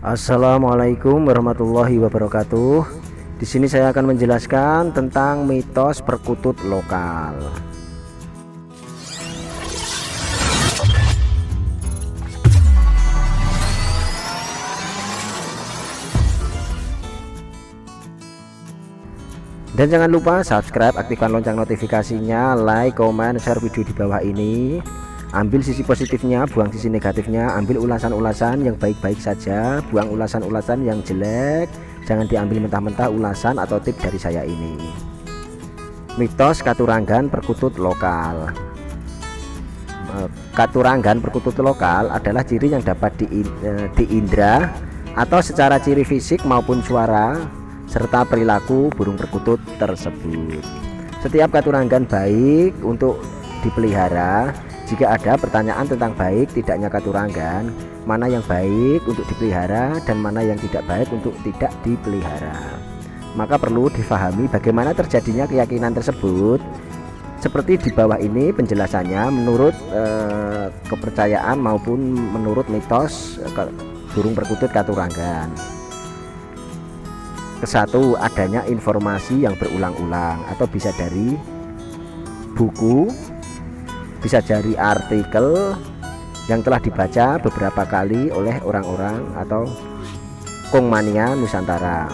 Assalamualaikum warahmatullahi wabarakatuh. Di sini saya akan menjelaskan tentang mitos perkutut lokal. Dan jangan lupa subscribe, aktifkan lonceng notifikasinya, like, komen, share video di bawah ini. Ambil sisi positifnya, buang sisi negatifnya, ambil ulasan-ulasan yang baik-baik saja, buang ulasan-ulasan yang jelek. Jangan diambil mentah-mentah ulasan atau tip dari saya ini. Mitos Katuranggan perkutut lokal. Eh, Katuranggan perkutut lokal adalah ciri yang dapat eh, diindra atau secara ciri fisik maupun suara serta perilaku burung perkutut tersebut. Setiap katuranggan baik untuk dipelihara. Jika ada pertanyaan tentang baik tidaknya katuranggan, mana yang baik untuk dipelihara dan mana yang tidak baik untuk tidak dipelihara. Maka perlu difahami bagaimana terjadinya keyakinan tersebut. Seperti di bawah ini penjelasannya menurut eh, kepercayaan maupun menurut mitos eh, burung perkutut katuranggan kesatu adanya informasi yang berulang-ulang atau bisa dari buku bisa dari artikel yang telah dibaca beberapa kali oleh orang-orang atau kongmania Nusantara.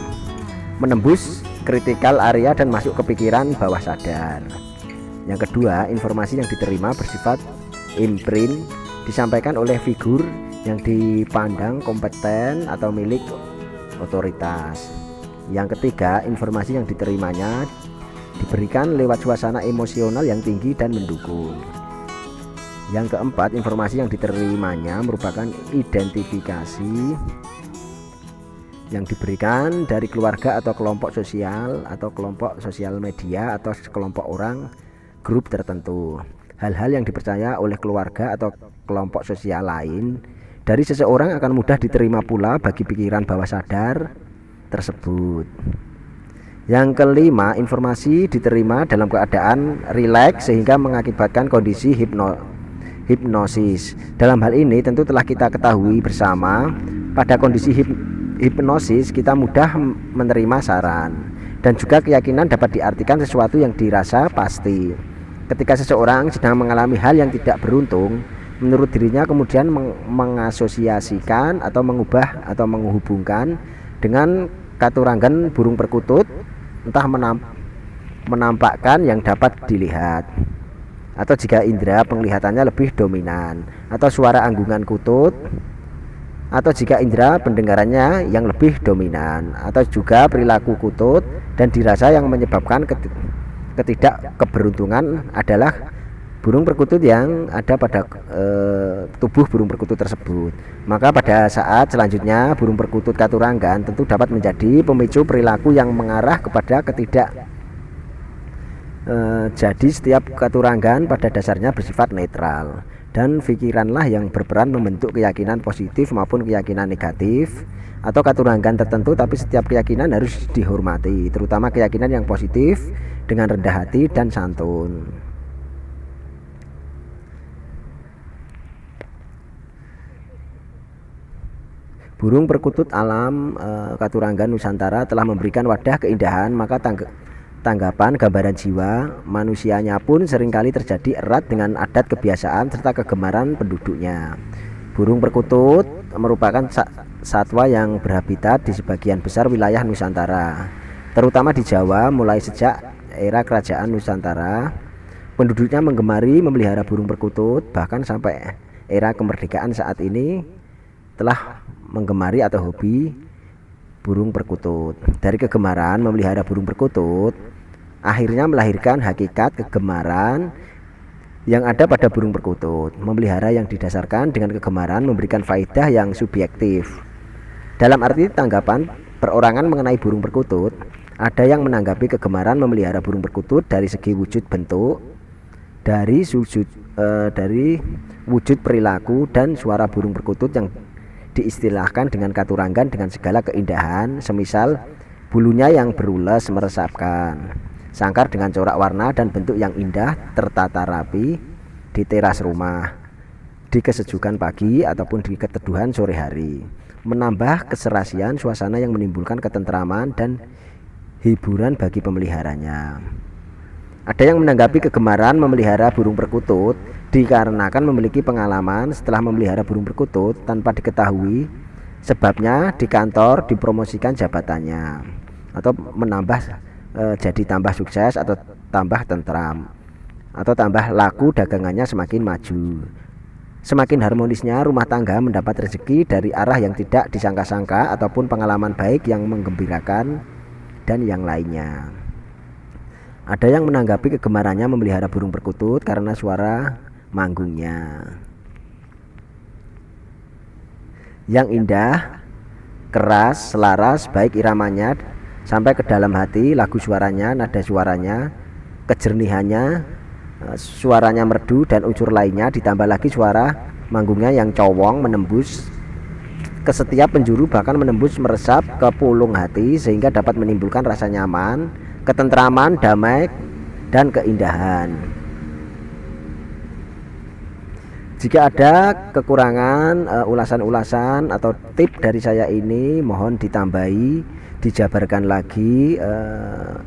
Menembus kritikal area dan masuk ke pikiran bawah sadar. Yang kedua informasi yang diterima bersifat imprint disampaikan oleh figur yang dipandang kompeten atau milik otoritas. Yang ketiga, informasi yang diterimanya diberikan lewat suasana emosional yang tinggi dan mendukung. Yang keempat, informasi yang diterimanya merupakan identifikasi yang diberikan dari keluarga atau kelompok sosial atau kelompok sosial media atau kelompok orang grup tertentu. Hal-hal yang dipercaya oleh keluarga atau kelompok sosial lain dari seseorang akan mudah diterima pula bagi pikiran bawah sadar tersebut. Yang kelima, informasi diterima dalam keadaan rileks sehingga mengakibatkan kondisi hipno, hipnosis. Dalam hal ini tentu telah kita ketahui bersama pada kondisi hip, hipnosis kita mudah menerima saran dan juga keyakinan dapat diartikan sesuatu yang dirasa pasti. Ketika seseorang sedang mengalami hal yang tidak beruntung, menurut dirinya kemudian meng mengasosiasikan atau mengubah atau menghubungkan dengan katuranggan burung perkutut entah menamp menampakkan yang dapat dilihat atau jika indera penglihatannya lebih dominan. Atau suara anggungan kutut. Atau jika indera pendengarannya yang lebih dominan. Atau juga perilaku kutut dan dirasa yang menyebabkan ketidak keberuntungan adalah burung perkutut yang ada pada e, tubuh burung perkutut tersebut. Maka pada saat selanjutnya burung perkutut katuranggan tentu dapat menjadi pemicu perilaku yang mengarah kepada ketidak e, jadi setiap katuranggan pada dasarnya bersifat netral dan pikiranlah yang berperan membentuk keyakinan positif maupun keyakinan negatif atau katuranggan tertentu tapi setiap keyakinan harus dihormati terutama keyakinan yang positif dengan rendah hati dan santun. Burung perkutut alam e, Katuranggan Nusantara telah memberikan wadah keindahan, maka tangg tanggapan gambaran jiwa manusianya pun sering kali terjadi erat dengan adat kebiasaan serta kegemaran penduduknya. Burung perkutut merupakan satwa yang berhabitat di sebagian besar wilayah Nusantara, terutama di Jawa mulai sejak era kerajaan Nusantara. Penduduknya menggemari memelihara burung perkutut bahkan sampai era kemerdekaan saat ini telah menggemari atau hobi burung perkutut. Dari kegemaran memelihara burung perkutut, akhirnya melahirkan hakikat kegemaran yang ada pada burung perkutut. Memelihara yang didasarkan dengan kegemaran memberikan faedah yang subjektif. Dalam arti tanggapan perorangan mengenai burung perkutut, ada yang menanggapi kegemaran memelihara burung perkutut dari segi wujud bentuk, dari sujud e, dari wujud perilaku dan suara burung perkutut yang diistilahkan dengan katuranggan dengan segala keindahan semisal bulunya yang berulas meresapkan sangkar dengan corak warna dan bentuk yang indah tertata rapi di teras rumah di kesejukan pagi ataupun di keteduhan sore hari menambah keserasian suasana yang menimbulkan ketentraman dan hiburan bagi pemeliharanya. Ada yang menanggapi kegemaran memelihara burung perkutut dikarenakan memiliki pengalaman setelah memelihara burung perkutut tanpa diketahui sebabnya di kantor dipromosikan jabatannya atau menambah e, jadi tambah sukses atau tambah tentram atau tambah laku dagangannya semakin maju. Semakin harmonisnya rumah tangga mendapat rezeki dari arah yang tidak disangka-sangka ataupun pengalaman baik yang menggembirakan dan yang lainnya. Ada yang menanggapi kegemarannya memelihara burung perkutut karena suara manggungnya. Yang indah, keras, selaras, baik iramanya sampai ke dalam hati, lagu suaranya, nada suaranya, kejernihannya, eh, suaranya merdu dan unsur lainnya ditambah lagi suara manggungnya yang cowong menembus ke setiap penjuru bahkan menembus meresap ke pulung hati sehingga dapat menimbulkan rasa nyaman ketentraman, damai, dan keindahan. Jika ada kekurangan eh, ulasan-ulasan uh, atau tip dari saya ini, mohon ditambahi, dijabarkan lagi, uh,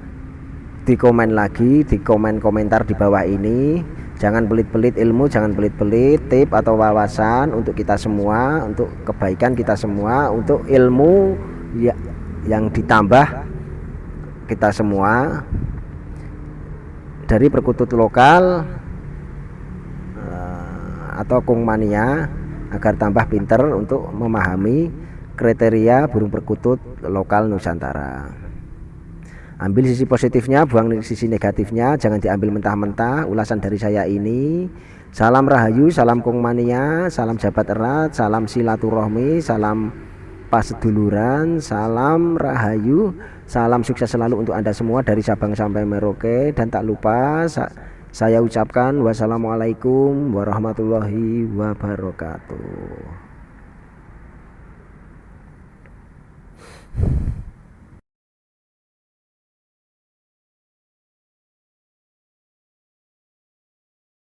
di komen lagi, di komen komentar di bawah ini. Jangan pelit-pelit ilmu, jangan pelit-pelit tip atau wawasan untuk kita semua, untuk kebaikan kita semua, untuk ilmu ya, yang ditambah kita semua dari perkutut lokal uh, atau kungmania agar tambah pinter untuk memahami kriteria burung perkutut lokal Nusantara. Ambil sisi positifnya, buang sisi negatifnya, jangan diambil mentah-mentah. Ulasan dari saya ini, salam rahayu, salam kungmania, salam jabat erat, salam silaturahmi, salam paseduluran, salam rahayu. Salam sukses selalu untuk Anda semua dari Sabang sampai Merauke dan tak lupa saya ucapkan wassalamualaikum warahmatullahi wabarakatuh.